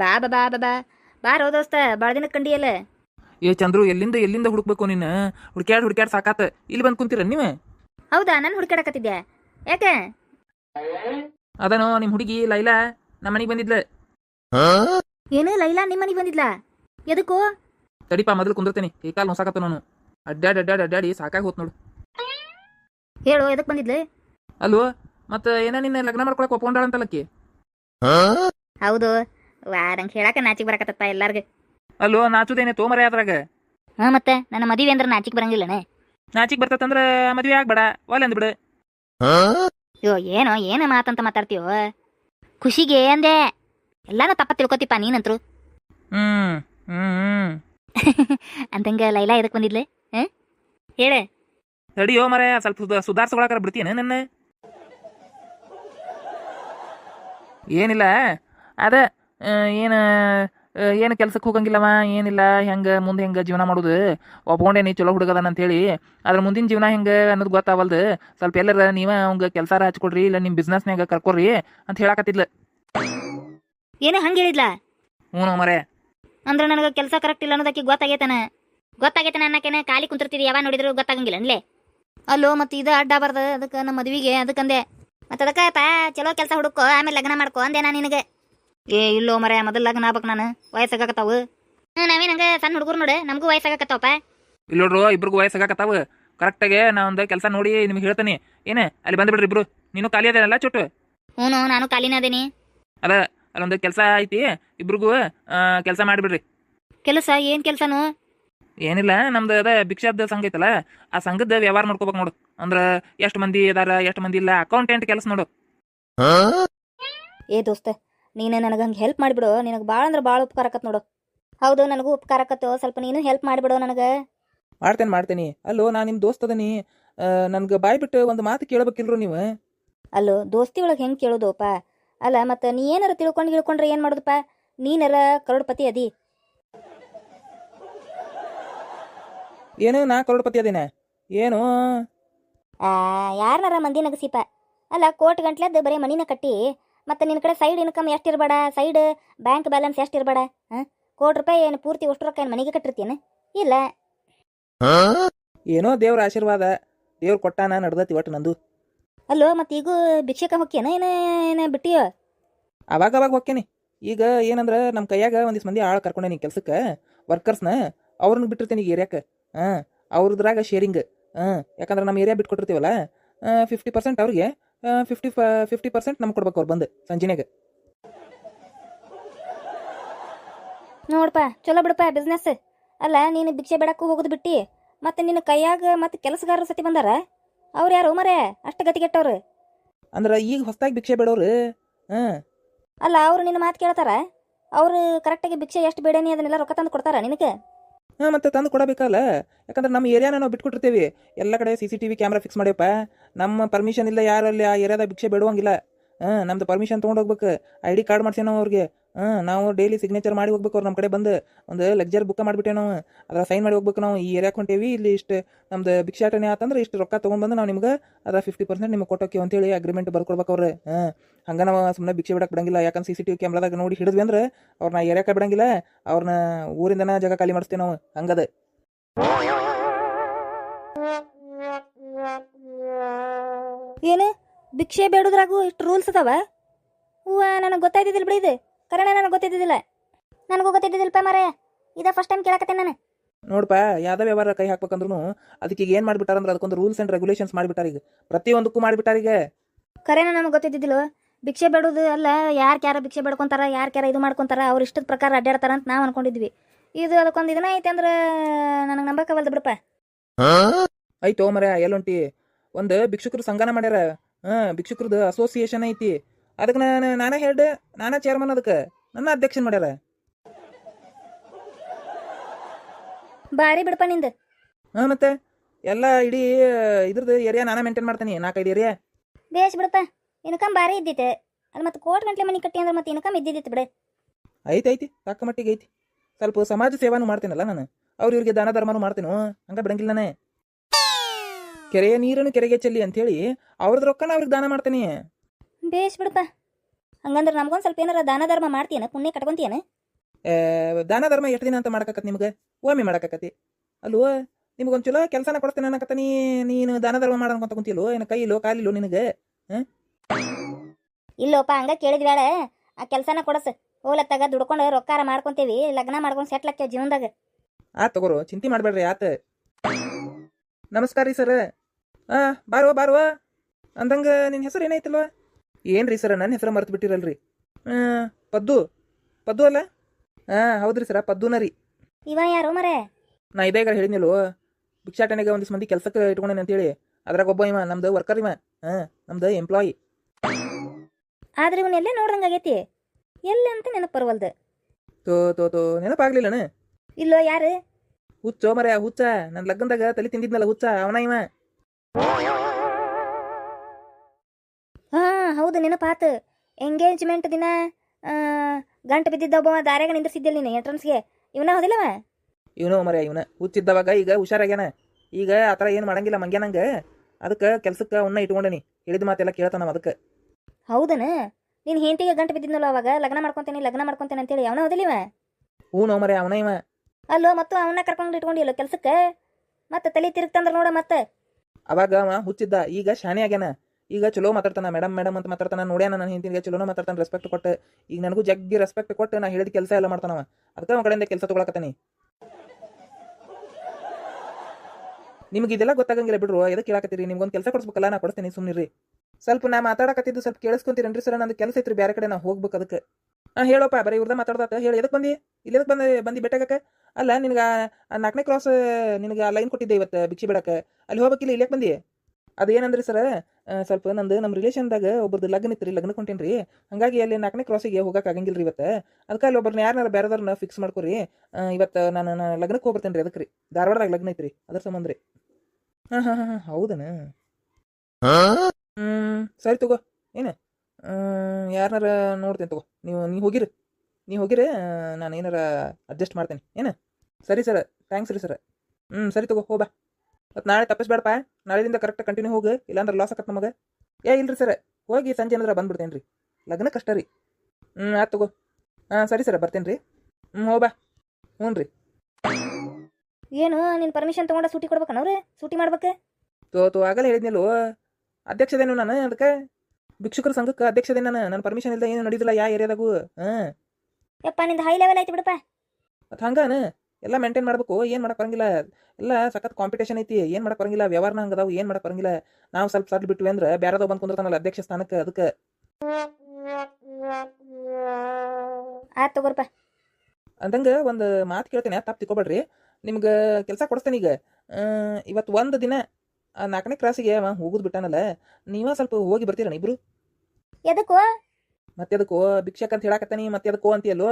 ಬಾ ಬಾ ಬಾ ಬಾ. ಬಾ ಬಾರೋ ದೋಸ್ತ ಭಾಳ ದಿನ ಕಂಡಿಯಲ್ಲ? ಏ ಚಂದ್ರು ಎಲ್ಲಿಂದ ಎಲ್ಲಿಂದ ಹುಡುಕ್ಬೇಕು ನೀನು? ಹುಡ್ಕ್ಯಾಡ್ ಹುಡ್ಕ್ಯಾಡ್ ಸಾಕಾತ. ಇಲ್ಲಿ ಬಂದು ಕುಂತೀರ ನೀವು? ಹೌದಾ ನಾನು ಹುಡುಕಾಡಕತ್ತಿದ್ದೆ ಯಾಕೆ? ಅದನೋ ನಿಮ್ಮ ಹುಡುಗಿ ಲೈಲಾ ನಮ್ಮ ಮನೆಗೆ ಬಂದಿದ್ಲ. ಏನು ಲೈಲಾ ನಿಮ್ಮ ಮನೆಗೆ ಬಂದಿದ್ಲಾ? ಎದಕ್ಕೂ? ತಡಿಪ ಮೊದಲು ಕುಂದಿರ್ತೇನೆ. ಈ ಕಾಲು ಹೊಸಾಕತ್ತ ನಾನು? ಅಡ್ಡಾಡ್ ಅಡ್ಡಾಡ್ ಅಡ್ಡಾಡಿ ಸಾಕಾಗಿ ಹೋತ್ ನೋಡು. ಹೇಳು ಎದಕ್ಕೆ ಬಂದಿದ್ಲೆ? ಅಲ್ವೋ ಮತ್ತೆ ಏನ ನಿನ್ನ ಲಗ್ನ ಮಾಡ್ಕೊಳಕ್ ಒಪ್ಕೊಂಡಾಳಂತಲಕ್ಕಿ? ಹೌದು. ವಾ ನಂಗೆ ಹೇಳಕ ನಾಚಿಗೆ ಬರಕತ್ತಪ್ಪ ಎಲ್ಲಾರ್ಗ. ಅಲ್ಲೋ ನಾಚುದೇನೆ ತೋಮರೆ ಅದ್ರಾಗ. ಹಾ ಮತ್ತೆ ನನ್ನ ಮದುವೆ ಅಂದ್ರೆ ನಾಚಿಗೆ ಬರಂಗಿಲ್ಲನೆ? ನಾಚಿಕ್ ಬರ್ತತಂದ್ರ ಮದ್ವೆ ಆಗ್ಬೇಡ ಒಲ್ ಅಂದ್ಬಿಡು. ಅಯ್ಯೋ ಏನೋ ಏನು ಮಾತಂತ ಮಾತಾಡ್ತೀಯೋ? ಖುಷಿಗೆ ಅಂದೆ. ಎಲ್ಲಾನು ತಪ್ಪ ತಿಳ್ಕೊತಿಪ್ಪ ನೀನಂತ್ರು. ಹ್ಮ್ ಹ್ಮ್ ಹ್ಮ್. ಅಂತಂಗ ಲೈಲಾ ಎದಕ್ ಬಂದಿದ್ಲೆ? ಹ? ಹೇಳ. ತಡಿಯೋ ಮರೆ ಸ್ವಲ್ಪ ಸುಧಾ ಸುಧಾರಿಸ್ಕೊಳಕರ ಬಿಡ್ತೀನಿ ನನ್ನ? ಏನಿಲ್ಲ ಅದ ಏನು ಏನು ಕೆಲ್ಸಕ್ಕೆ ಹೋಗಂಗಿಲ್ಲವ ಏನಿಲ್ಲ ಹೆಂಗೆ ಮುಂದೆ ಹೆಂಗೆ ಜೀವನ ಮಾಡೋದು? ಒಪ್ಕೊಂಡೆ ನೀ ಚಲೋ ಹುಡುಗದಾನ ಅಂತೇಳಿ. ಅದ್ರ ಮುಂದಿನ ಜೀವನ ಹೆಂಗೆ ಅನ್ನೋದು ಗೊತ್ತಾವಲ್ದು. ಸ್ವಲ್ಪ ಎಲ್ಲರ ನೀವ ಅವಂಗೆ ಕೆಲಸಾರ ಹಚ್ಕೊಡ್ರಿ ಇಲ್ಲ ನಿಮ್ಮ ಬಿಸ್ನೆಸ್ನಾಗ ಕರ್ಕೊಡ್ರಿ ಅಂತ ಹೇಳಕತ್ತಿದ್ಲು. ಏನು ಹಂಗೆ ಹೇಳಿದ್ಲ? ಹ್ಞೂ ಮರೆ ಅಂದ್ರೆ ನನಗೆ ಕೆಲಸ ಕರೆಕ್ಟ್ ಇಲ್ಲ ಅನ್ನೋದಕ್ಕೆ ಗೊತ್ತಾಗೈತನ? ಗೊತ್ತಾಗೈತನ ಅನ್ನಕೇನೆ? ಖಾಲಿ ಕುಂತಿರ್ತೀರಿ ಯಾವ ನೋಡಿದ್ರು ಗೊತ್ತಾಗಂಗಿಲ್ಲ ಅನ್ಲೇ ಅಲ್ಲೋ ಮತ್ತೆ ಇದು ಅಡ್ಡ ಬರ್ದು ಅದಕ್ಕೆ ನಮ್ಮ ಮದುವೆಗೆ ಅದಕ್ಕಂದೆ ಮತ್ತೆ ಅದಕ್ಕೆ ಪಾ ಚಲೋ ಕೆಲಸ ಹುಡುಕೋ ಆಮೇಲೆ ಲಗ್ನ ಮಾಡ್ಕೋ ಅಂದೆ ನಾನು ನಿನಗೆ. ಏ ಇಲ್ಲೋ ಮರ ಮೊದಲ ಲಗ್ನ ಆಗ್ಬೇಕು ನಾನು. ವಯಸ್ಸಾಗತ್ತಾವು ನಾವೇ ನಂಗೆ ಸಣ್ಣ ಹುಡುಗರು ನೋಡು. ನಮಗೂ ವಯಸ್ಸಾಗತ್ತಾವಪ್ಪ ಇಲ್ಲ ನೋಡ್ರು ಇಬ್ರಿಗೂ ವಯಸ್ಸಾಗತ್ತಾವ ಕರೆಕ್ಟಾಗಿ ನಾ ಒಂದು ಕೆಲಸ ನೋಡಿ ನಿಮ್ಗೆ ಹೇಳ್ತೀನಿ. ಏನೇ ಅಲ್ಲಿ ಬಂದ್ಬಿಡ್ರಿ ಇಬ್ರು. ನೀನು ಖಾಲಿ ಅದೇನಲ್ಲ ಚುಟ್ಟು? ಹ್ಞೂ ನಾನು ಖಾಲಿನ ಅದೇನಿ. ಅದ ಅಲ್ಲೊಂದು ಕೆಲಸ ಐತಿ. ಇಬ್ರಿಗೂ ಕೆಲಸ ಮಾಡಿಬಿಡ್ರಿ. ಕೆಲಸ ಏನ್ ಕೆಲಸನು? ಏನಿಲ್ಲ ನಮ್ದು ಅದ ಭಿಕ್ಷಾಬ್ದ ಸಂಘ ಐತಲ್ಲ ಆ ಸಂಘದ ವ್ಯವಹಾರ ಮಾಡ್ಕೋಬೇಕು ನೋಡು. ಅಂದ್ರ ಎಷ್ಟು ಮಂದಿ ಅದಾರ ಎಷ್ಟು ಮಂದಿ ಇಲ್ಲ ಅಕೌಂಟೆಂಟ್ ಕೆಲಸ ನೋಡು. ಏ ದೋಸ್ತ ನೀನು ನನಗೆ ಹಂಗೆ ಹೆಲ್ಪ್ ಮಾಡಿಬಿಡು. ನಿನಗೆ ಭಾಳ ಅಂದ್ರೆ ಭಾಳ ಉಪಕಾರ ಆಕತ್ ನೋಡು. ಹೌದು ನನಗೂ ಉಪಕಾರ ಆಕತ್ತು. ಸ್ವಲ್ಪ ನೀನು ಹೆಲ್ಪ್ ಮಾಡಿಬಿಡು ನನಗೆ. ಮಾಡ್ತೇನೆ ಮಾಡ್ತೇನೆ. ಅಲ್ಲೋ ನಾನು ನಿಮ್ಮ ದೋಸ್ತ ಅದನಿ. ನನ್ಗೆ ಬಾಯ್ ಬಿಟ್ಟು ಒಂದು ಮಾತು ಕೇಳಬೇಕಿಲ್ರು ನೀವು? ಅಲ್ಲೋ ದೋಸ್ತಿ ಒಳಗೆ ಹೆಂಗೆ ಕೇಳೋದಪ್ಪ ಅಲ್ಲ ಮತ್ತು ನೀ ಏನಾರ ತಿಳ್ಕೊಂಡು ಗಿಳ್ಕೊಂಡ್ರೆ ಏನು ಮಾಡೋದಪ್ಪ? ನೀನಾರ ಕರೋಡ್ಪತಿ ಅದಿ. ಏನು ನಾ ಕರೋಡ್ಪತಿ ಅದೇನೆ? ಏನು? ಯಾರನಾರ ಮಂದಿ ನಗಸಿಪ? ಅಲ್ಲ ಕೋಟ್ ಗಂಟ್ಲೆದ್ದು ಬರೀ ಮನಿನ ಕಟ್ಟಿ ಮತ್ತು ನಿನ್ನ ಕಡೆ ಸೈಡ್ ಇನ್ಕಮ್ ಎಷ್ಟು ಇರಬೇಡ ಸೈಡ್ ಬ್ಯಾಂಕ್ ಬ್ಯಾಲೆನ್ಸ್ ಎಷ್ಟು ಇರಬೇಡ ಹಾಂ? ಕೋಟಿ ರೂಪಾಯಿ ಏನು ಪೂರ್ತಿ ಅಷ್ಟು ರೊಕ್ಕ ಏನು ಮನೆಗೆ ಕಟ್ಟಿರ್ತೀನಿ ಇಲ್ಲ. ಏನೋ ದೇವ್ರ ಆಶೀರ್ವಾದ. ದೇವ್ರ ಕೊಟ್ಟಾನ ನಡ್ದತಿ ಒಟ್ಟು ನಂದು. ಅಲ್ಲೋ ಮತ್ತೆ ಈಗ ಭಿಕ್ಷಕ ಹೊಕ್ಕೇನ ಏನ ಏನ ಬಿಟ್ಟಿಯೋ? ಅವಾಗ ಅವಾಗ ಹೊಕ್ಕೇನಿ ಈಗ ಏನಂದ್ರೆ ನಮ್ಮ ಕೈಯಾಗ ಒಂದಿಷ್ಟು ಮಂದಿ ಆಳು ಕರ್ಕೊಂಡೇನಿ ವರ್ಕರ್ಸ್ ವರ್ಕರ್ಸ್ನ ಅವ್ರನ್ನ ಬಿಟ್ಟಿರ್ತೀನಿ ಈಗ ಏರಿಯಾಕ್ಕೆ ಹಾಂ? ಅವ್ರದ್ರಾಗ ಶೇರಿಂಗ್ ಹಾಂ? ಯಾಕಂದ್ರೆ ನಮ್ಮ ಏರಿಯಾ ಬಿಟ್ಕೊಟ್ಟಿರ್ತೀವಲ್ಲ? ಫಿಫ್ಟಿ ಪರ್ಸೆಂಟ್ ಅವ್ರಿಗೆ. ಫಿಫ್ಟಿ ಫಿಫ್ಟಿ ಪರ್ಸೆಂಟ್ ನಮ್ಗೆ ಕೊಡ್ಬೇಕು ಅವ್ರು ಬಂದು ಸಂಜೆನಾಗ ನೋಡಪ್ಪ ಚಲೋ ಬಿಡಪ್ಪ ಬಿಸ್ನೆಸ್ ಅಲ್ಲ ನೀನು ಭಿಕ್ಷೆ ಬೇಡಕ್ಕೂ ಹೋಗೋದು ಬಿಟ್ಟು ಮತ್ತೆ ನಿನ್ನ ಕೈಯಾಗ ಮತ್ತೆ ಕೆಲಸಗಾರರು ಸತಿ ಬಂದಾರ? ಅವ್ರು ಯಾರು ಮರೆ ಅಷ್ಟು ಗತಿಗೆಟ್ಟವ್ರು ಅಂದ್ರೆ ಈಗ ಹೊಸದಾಗಿ ಭಿಕ್ಷೆ ಬೇಡವ್ರು ಹಾಂ. ಅಲ್ಲ ಅವ್ರು ನಿನ್ನ ಮಾತು ಕೇಳ್ತಾರ? ಅವ್ರು ಕರೆಕ್ಟಾಗಿ ಭಿಕ್ಷೆ ಎಷ್ಟು ಬೇಡೇನಿ ಅದನ್ನೆಲ್ಲ ರೊಕ್ಕ ತಂದು ಕೊಡ್ತಾರ ನಿನಗೆ? ಹಾಂ, ಮತ್ತೆ ತಂದು ಕೊಡಬೇಕಲ್ಲ. ಯಾಕಂದ್ರೆ ನಮ್ಮ ಏರಿಯಾನ ನಾವು ಬಿಟ್ಕೊಟ್ಟಿರ್ತೀವಿ. ಎಲ್ಲ ಕಡೆ C C T V camera fix ಮಾಡ್ಯಪ್ಪ. ನಮ್ಮ ಪರ್ಮಿಷನ್ ಇಲ್ಲ ಯಾರಲ್ಲಿ ಆ ಏರಿಯಾದ ಭಿಕ್ಷೆ ಬೇಡುವಂಗಿಲ್ಲ. ಹಾಂ, ನಮ್ದು ಪರ್ಮಿಷನ್ ತೊಗೊಂಡು ಹೋಗ್ಬೇಕು. ಐ ಡಿ ಕಾರ್ಡ್ ಮಾಡ್ಸೇನೋ ಅವ್ರಿಗೆ. ಹಾಂ, ನಾವು ಡೈಲಿ ಸಿಗ್ನೇಚರ್ ಮಾಡಿ ಹೋಗ್ಬೇಕು ಅವ್ರು ನಮ್ಮ ಕಡೆ ಬಂದು. ಒಂದು ಲೆಕ್ಚರ್ ಬುಕ್ ಮಾಡಿಬಿಟ್ಟೆ ನಾವು. ಅದರ ಸೈನ್ ಮಾಡಿ ಹೋಗ್ಬೇಕು ನಾವು. ಈ ಏರಿಯಾಕ್ಕೆ ಹೊಂಟೇವಿ. ಇಲ್ಲಿ ಇಷ್ಟು ನಮ್ದು ಭಿಕ್ಷಾಟನೆ ಆತಂದ್ರೆ ಇಷ್ಟು ರೊಕ್ಕ ತೊಗೊಂಡ್ಬಂದು ನಾವು ನಿಮ್ಗೆ ಅದರ ಫಿಫ್ಟಿ ಪರ್ಸೆಂಟ್ ನಿಮ್ಗೆ ಕೊಟ್ಟೋಕೆ ಅಂತೇಳಿ ಅಗ್ರಿಮೆಂಟ್ ಬರ್ಕೊಡ್ಬೇಕು ಅವ್ರು. ಹಾಂ, ಹಂಗೆ ನಾವು ಸುಮ್ಮನೆ ಭಿಕ್ಷೆ ಬಿಡಕ್ಕೆ ಬಿಡಂಗಿಲ್ಲ. ಯಾಕಂದ್ರೆ ಸಿ ಸಿ ಟಿ ವಿ ಕ್ಯಾಮ್ರಾದಾಗ ನೋಡಿ ಹಿಡಿದ್ವಿ ಅಂದ್ರೆ ಅವ್ರನ್ನ ಏರಿಯಾಕ ಬಿಡಂಗಿಲ್ಲ. ಅವ್ರನ್ನ ಊರಿಂದನ ಜಾಗ ಖಾಲಿ ಮಾಡಿಸ್ತೀವಿ ನಾವು. ಹಂಗದ. ಏನು? ಭಿಕ್ಷೆ ಬೇಡೋದ್ರಾಗೂ ಇಷ್ಟು ರೂಲ್ಸ್ ಅದಾವ? ಹೂವ, ನನಗೆ ಗೊತ್ತಾಯ್ತಿದ್ದಿಲ್ಲ ಬಿಡಿ ಇದು. ಕರೆಣ ನನಗೆ ಗೊತ್ತಿದ್ದಿಲ್ಲ ನನಗೂ ಗೊತ್ತಿದ್ದಿಲ್ಲಪ್ಪ ಮಾರೇ. ಇದ ಫಸ್ಟ್ ಟೈಮ್ ಕೇಳಕತ್ತೆ ನಾನು. ನೋಡಪ್ಪ ಯಾವ್ದೋ ವ್ಯವಹಾರ ಕೈ ಹಾಕ್ಬೇಕಂದ್ರೂ ಅದಕ್ಕೆ ಏನು ಮಾಡಿಬಿಟ್ಟಾರ ಅಂದ್ರೆ ಅದಕ್ಕೊಂದು ರೂಲ್ಸ್ ಆ್ಯಂಡ್ ರೆಗ್ಯುಲೇಷನ್ಸ್ ಮಾಡಿಬಿಟ್ಟಾರ ಈಗ. ಪ್ರತಿಯೊಂದಕ್ಕೂ ಮಾಡಿಬಿಟ್ಟಾರ ಈಗ. ಕರೆನ ನಮಗೆ ಗೊತ್ತಿದ್ದಿಲ್ಲ ಭಿಕ್ಷೆ ಬೇಡೋದು ಅಲ್ಲ ಯಾರು ಕ್ಯಾರ ಭಿಕ್ಷೆ ಬೇಡ್ಕೊಂತಾರ ಯಾರು ಕ್ಯಾರ ಇದು ಮಾಡ್ಕೊಂತಾರ ಅವ್ರ ಇಷ್ಟದ ಪ್ರಕಾರ ಅಡ್ಡಾಡ್ತಾರ ಅಂತ ನಾವು ಅನ್ಕೊಂಡಿದ್ವಿ. ಇದು ಅದಕ್ಕೊಂದು ಇದನ್ನ ಐತೆ ಅಂದ್ರೆ ನನಗೆ ನಂಬಕವಲ್ದು ಬಿಡಪ್ಪ. ಐತೋ ಮರ ಎಲ್ಲೊಂಟಿ ಒಂದು ಭಿಕ್ಷುಕರು ಸಂಘನ ಮಾಡ್ಯಾರ. ಹಾಂ ಭಿಕ್ಷುಕರದ್ದು ಅಸೋಸಿಯೇಷನ್ ಐತಿ. ಅದಕ್ಕೆ ನಾನು ನಾನೇ ಹೆಡ್ ನಾನೇ ಚೇರ್ಮನ್ ಅದಕ್ಕೆ. ನನ್ನ ಅಧ್ಯಕ್ಷನ್ ಮಾಡ್ಯಾರ. ಭಾರಿ ಬಿಡಪ್ಪ ನಿಂದು. ಹಾಂ ಮತ್ತೆ? ಎಲ್ಲ ಇಡೀ ಇದ್ರದ್ದು ಏರಿಯಾ ನಾನೇ ಮೇಂಟೈನ್ ಮಾಡ್ತೀನಿ ನಾಲ್ಕೈದು ಏರಿಯಾ ಬೇಸ್ ಬಿಡಪ್ಪ ಇನ್ಕಮ್ ಭಾರಿ ಇದ್ದೈತೆ. ಅದು ಮತ್ತೆ ಕೋಟ್ ಗಂಟ್ಲೆ ಮನೆ ಕಟ್ಟಿ ಅಂದ್ರೆ ಮತ್ತೆ ಇನ್ಕಮ್ ಇದ್ದಿದ್ದಿತ್ತು ಬಿಡ. ಐತಿ ಐತಿ ತಕ್ಕ ಮಟ್ಟಿಗೆ ಐತಿ. ಸ್ವಲ್ಪ ಸಮಾಜ ಸೇವಾನು ಮಾಡ್ತೀನಲ್ಲ ನಾನು. ಅವ್ರು ಇವ್ರಿಗೆ ದಾನ ಧರ್ಮನು ಮಾಡ್ತೇನು. ಹಂಗ ಬಿಡಂಗಿಲ್ಲ ನಾನೇ. ಕೆರೆಯ ನೀರನ್ನು ಕೆರೆಗೆ ಚೆಲ್ಲಿ ಅಂತೇಳಿ ಅವ್ರದ್ದು ರೊಕ್ಕನ ಅವ್ರಿಗೆ ದಾನ ಮಾಡ್ತೀನಿ. ಬೇಸ್ ಬಿಡಪ್ಪ. ಹಂಗಂದ್ರೆ ನಮ್ಗೊಂದು ಸ್ವಲ್ಪ ಏನಾರ ದಾನ ಧರ್ಮ ಮಾಡ್ತೀಯನ? ಪುಣ್ಯ ಕಟ್ಕೊಂತೀಯನ? ಏ, ದಾನ ಧರ್ಮ ಎಷ್ಟು ದಿನ ಅಂತ ಮಾಡಕತ್ತ ನಿಮ್ಗೆ? ಓಮಿ ಮಾಡಕತ್ತಿ ಅಲ್ವೋ ನಿಮ್ಗೊಂದು ಚಲೋ ಕೆಲಸನ ಕೊಡ್ತೀನಿ ಅನ್ನಕತ್ತ ನೀ ನೀನು ದಾನ ಧರ್ಮ ಮಾಡಂತ ಕುಂತಿಲ್ವೋ ಏನು ಕೈಲೋ ಕಾಲಿಲ್ಲೋ ನಿನಗೆ? ಇಲ್ಲೋಪ ಹಂಗ ಕೇಳಿದ್ ಬೇಡ ಆ ಕೆಲಸನ ಕೊಡಸ್. ಹೋಲತ್ತಾಗ ದುಡ್ಕೊಂಡು ರೊಕ್ಕಾರ ಮಾಡ್ಕೊಂತೀವಿ ಲಗ್ನ ಮಾಡ್ಕೊಂಡು ಸೆಟ್ಲ್ ಜೀವನದಾಗ. ಆ ತಗೋರು ಚಿಂತೆ ಮಾಡಬೇಡ್ರಿ ಆತ. ನಮಸ್ಕಾರ ರೀ ಸರ್. ಆ ಬಾರೋ ಬಾರೋ. ಅಂದಂಗ ನಿನ್ನ ಹೆಸರು ಏನೈತಲ್ವ ಏನ್ರಿ ಸರ್? ನನ್ನ ಹೆಸರು ಮರ್ತು ಬಿಟ್ಟಿರಲ್ರಿ. ಪದ್ದು. ಪದ್ದು ಅಲ್ಲ? ಹಾಂ ಹೌದ್ರಿ ಸರ ಪದ್ದುನ ರೀ. ಇವ ಯಾರು ಮರೆ? ನಾ ಇದೇಗ ಹೇಳಿದ್ನಿಲ್ವ ಭಿಕ್ಷಾಟನೆಗೆ ಒಂದಿಷ್ಟು ಮಂದಿ ಕೆಲಸಕ್ಕೆ ಇಟ್ಕೊಂಡೇನೆ ಅಂತೇಳಿ. ಅದ್ರಾಗ ಒಬ್ಬ ಇವ ನಮ್ದು ವರ್ಕರ್ ಇವ. ಹಾಂ ನಮ್ದು ಎಂಪ್ಲಾಯಿ ಆದ್ರೆ ಇವನ್ ಎಲ್ಲೇ ನೋಡ್ದಂಗ ಎಲ್ಲ ಎಲ್ಲಿ ಅಂತ ನೆನಪು ಬರವಲ್ದು ತೋ ತೋ ತೋ ನೆನಪಾಗ್ಲಿಲ್ಲನ ಇಲ್ಲೋ ಯಾರು? ಹುಚ್ಚೋ ಮರ ಹುಚ್ಚ. ನನ್ನ ಲಗ್ನದಾಗ ತಲೆ ತಿಂದಿದ್ನಲ್ಲ ಹುಚ್ಚ ಅವನ ಇವ. ಹೌದು ನೆನಪಾತು. ಎಂಗೇಜ್ಮೆಂಟ್ ದಿನ ಗಂಟು ಬಿದ್ದಿದ್ದ ಒಬ್ಬ ದಾರ್ಯಾಗ ನಿಂದ್ರಿಸಿದ್ದಿಲ್ಲ ನೀನು ಎಂಟ್ರನ್ಸ್ಗೆ ಇವನ ಹೋದಿಲ್ಲವ ಇವನು ಮರ ಇವನ. ಹುಚ್ಚಿದ್ದವಾಗ ಈಗ ಹುಷಾರಾಗ್ಯಾನ. ಈಗ ಆ ಥರ ಏನು ಮಾಡಂಗಿಲ್ಲ ಮಂಗ್ಯಾನಂಗೆ ಅದಕ್ಕೆ ಕೆಲ್ಸಕ್ಕೆ ಅವನ್ನ ಇಟ್ಕೊಂಡೇನಿ ಹೇಳಿದ ಮಾತೆಲ್ಲ ಕೇಳ್ತಾನ ಅದಕ್ಕೆ. ಹೌದನ? ನೀನು ಹೆಂಡತಿಗೆ ಗಂಟು ಬಿದ್ದಿದ್ನಲ್ಲ ಅವಾಗ? ಲಗ್ನ ಮಾಡ್ಕೊಂತೇನೆ ಲಗ್ನ ಮಾಡ್ಕೊಂತೇನೆ ಅಂತೇಳಿ ಅವನ ಹೋದಿಲ್ಲ ಇವ? ಹ್ಞೂ ನೋ ಮರ ಅವನ ಇವ. ಅಲ್ಲೋ ಮತ್ತು ಅವನ್ನ ಕರ್ಕೊಂಡು ಇಟ್ಕೊಂಡಿಲ್ಲ ಕೆಲ್ಸಕ್ಕೆ? ಮತ್ತೆ ತಲೆ ತಿರುಗ್ತಂದ್ರ ನೋಡ ಮತ್ತೆ. ಅವಾಗ ಅವ ಹುಚ್ಚಿದ್ದ. ಈಗ ಶಾನೆ ಆಗ್ಯಾನ. ಈಗ ಚಲೋ ಮಾತಾಡ್ತಾನ ಮೇಡಮ್ ಮೇಡಮ್ ಅಂತ ಮಾತಾಡ್ತಾನ ನೋಡ್ಯಾನ ನಾನು ಹಿಂದಿಗೆ ಚಲೋನ ಮಾತಾಡ್ತಾನೆ ರೆಸ್ಪೆಕ್ಟ್ ಕೊಟ್ಟು. ಈಗ ನನಗೂ ಜಗ್ಗಿ ರೆಸ್ಪೆಕ್ಟ್ ಕೊಟ್ಟು, ನಾ ಹೇಳಿದ ಕೆಲಸ ಎಲ್ಲ ಮಾಡ್ತಾನವ. ಅದಕ್ಕೆ ಅವನ ಕಡೆಯಿಂದ ಕೆಲಸ ತಗೊಳಕತ್ತಾನಿ. ನಿಮ್ಗೆ ಇದೆಲ್ಲ ಗೊತ್ತಾಗಂಗಿಲ್ಲ ಬಿಡ್ರು ಎದಕ್ಕೆ ಕೇಳಾಕತ್ತೀರಿ? ನಿಮ್ಗೊಂದು ಕೆಲಸ ಕೊಡಿಸ್ಬೇಕಲ್ಲ, ನಾ ಕೊಡಿಸ್ತೀನಿ ಸುಮ್ಮನಿರಿ ಸ್ವಲ್ಪ ನಾ ಮಾತಾಡಕತ್ತಿದ್ದು ಸ್ವಲ್ಪ ಕೇಳಿಸ್ಕೊಂತೀರೇನ್ರಿ ಸರ್? ನಂದು ಕೆಲಸ ಐತ್ರಿ ಬೇರೆ ಕಡೆ, ನಾ ಹೋಗ್ಬೇಕು ಅದಕ್ಕೆ. ಹಾಂ ಹೇಳಪ್ಪ ಬರೀ ಇವ್ರದ ಮಾತಾಡ್ದಾತ. ಹೇಳಿ ಎದಕ್ಕೆ ಬಂದಿ? ಇಲ್ಲಿ ಎದಕ್ಕೆ ಬಂದು ಬಂದು ಬೆಟ್ಟಾಗಕ್ಕೆ ಅಲ್ಲ, ನಿನಗೆ ನಾಲ್ಕನೇ ಕ್ರಾಸ್ ನಿನಗೆ ಲೈನ್ ಕೊಟ್ಟಿದ್ದೆ ಇವತ್ತು, ಭಿಕ್ಷೆ ಬಿಡಕ್ಕೆ. ಅಲ್ಲಿ ಹೋಗ್ಬೇಕಿಲ್ಲ, ಇಲ್ಲಿ ಯಾಕೆ ಬಂದಿ? ಅದೇನಂದ್ರಿ ಸರ್? ಸ್ವಲ್ಪ ನಂದು ನಮ್ಮ ರಿಲೇಷನ್ದಾಗ ಒಬ್ರದ್ದು ಲಗ್ನ ಇತ್ತು ರೀ ಲಗ್ನ ರೀ ಹಂಗಾಗಿ ಅಲ್ಲಿ ನಾಲ್ಕನೇ ಕ್ರಾಸಿಗೆ ಹೋಗಕ್ಕೆ ಆಗಂಗಿಲ್ಲ ರೀ ಇವತ್ತು. ಅದಕ್ಕೆ ಅಲ್ಲಿ ಒಬ್ಬರನ್ನ ಯಾರನ್ನಾರ ಬೇರೆದವ್ರನ್ನ ಫಿಕ್ಸ್ ಮಾಡ್ಕೊರಿ. ರೀ ಇವತ್ತು ನಾನು ನಾನು ಲಗ್ನಕ್ಕೆ ಹೋಗ್ಬರ್ತೇನೆ ರೀ ಅದಕ್ಕೆ ರೀ ಧಾರವಾಡದಾಗ ಲಗ್ನ ಐತ್ರಿ ಅದ್ರ ಸಂಬಂಧ ರೀ ಹಾಂ ಹಾಂ ಹಾಂ ಹೌದನ? ಹ್ಞೂ ಸರಿ ತಗೋ. ಏನು? ಯಾರನ್ನಾರ ನೋಡ್ತೇನೆ ತಗೋ. ನೀವು ನೀವು ಹೋಗಿರಿ. ನೀವು ಹೋಗಿರಿ ನಾನು ಏನಾರ ಅಡ್ಜಸ್ಟ್ ಮಾಡ್ತೇನೆ. ಏನು? ಸರಿ ಸರ್ ಥ್ಯಾಂಕ್ಸ್ ರೀ ಸರ್. ಹ್ಞೂ ಸರಿ ತಗೋ ಹೋಗ್ಬಾ ಮತ್ತು ನಾಳೆ ತಪ್ಪಿಸ್ಬೇಡಪ್ಪ ನಾಳೆದಿಂದ ಕರೆಕ್ಟ್ ಕಂಟಿನ್ಯೂ ಹೋಗು ಇಲ್ಲಾಂದ್ರೆ ಲಾಸ್ ಆಗತ್ತೆ ನಮಗೆ. ಏ ಇಲ್ರಿ ಸರ್ ಹೋಗಿ ಸಂಜೆ ಏನಾದ್ರೆ ಬಂದ್ಬಿಡ್ತೇನೆ ರೀ ಲಗ್ನ ಕಷ್ಟ ರೀ. ಹ್ಞೂ ಆಯ್ತು ತಗೋ. ಹಾಂ ಸರಿ ಸರ್ ಬರ್ತೇನೆ ರೀ ಹ್ಞೂ ಹೋಬಾ ಹ್ಞೂ ರೀ. ಏನು ನೀನು ಪರ್ಮಿಷನ್ ತೊಗೊಂಡ ಸೂಟಿ ಕೊಡ್ಬೇಕನವ್ರೆ ಸೂಟಿ ಮಾಡ್ಬೇಕು? ತೋ ತೋ ಆಗಲ್ಲ ಹೇಳಿದ್ನಲ್ಲೋ. ಅಧ್ಯಕ್ಷದೇನು ನಾನು ಅದಕ್ಕೆ? ಭಿಕ್ಷುಕರ ಸಂಘಕ್ಕೆ ಅಧ್ಯಕ್ಷದೇ ನಾನು? ನನ್ನ ಪರ್ಮಿಷನ್ ಇಲ್ಲದೆ ಏನು ನಡೆದಿಲ್ಲ ಯಾ ಏರಿಯಾದಾಗೂ? ಹಾಂ ಯಪ್ಪ ನಿಂದ ಹೈ ಲೆವೆಲ್ ಆಯ್ತು ಬಿಡಪ್ಪ. ಮತ್ತು ಹಂಗಾನ? ಎಲ್ಲ ಮೇಂಟೈನ್ ಮಾಡಬೇಕು ಏನು ಮಾಡಕ್ಕೆ ಬರಂಗಿಲ್ಲ. ಎಲ್ಲ ಸಖತ್ ಕಾಂಪಿಟೇಷನ್ ಐತಿ ಏನು ಮಾಡಕ್ಕೆ ಬರಂಗಿಲ್ಲ ವ್ಯವಹಾರನ ಹಂಗದಾವು ಏನು ಮಾಡಕ್ಕೆ ಬರಂಗಿಲ್ಲ. ನಾವು ಸ್ವಲ್ಪ ಸಡ್ಲು ಬಿಟ್ವಿ ಅಂದ್ರೆ ಬೇರೆದವ್ ಬಂದು ಕುಂದಿರ್ತಾನಲ್ಲ ಅಧ್ಯಕ್ಷ ಸ್ಥಾನಕ್ಕೆ ಅದಕ್ಕೆ ಆಯ್ತು ತಗೋರಪ್ಪ ಅಂದಂಗೆ ಒಂದು ಮಾತು ಕೇಳ್ತೇನೆ ತಪ್ಪು ತಿಳ್ಕೊಬೇಡ್ರಿ. ನಿಮ್ಗೆ ಕೆಲಸ ಕೊಡಿಸ್ತೇನೆ ಈಗ. ಇವತ್ತು ಒಂದು ದಿನ ಆ ನಾಲ್ಕನೇ ಕ್ರಾಸಿಗೆ ಅವ ಹೋಗುದು ಬಿಟ್ಟಾನಲ್ಲ ನೀವ ಸ್ವಲ್ಪ ಹೋಗಿ ಬರ್ತೀರಣ್ಣ ಇಬ್ರು? ಎದಕ್ಕೋ? ಮತ್ತೆ ಅದಕ್ಕೋ ಭಿಕ್ಷಕ್ ಅಂತ ಹೇಳಾಕತ್ತಾನಿ ಮತ್ತೆ ಅದಕ್ಕೋ ಅಂತೀಯಲ್ಲೋ?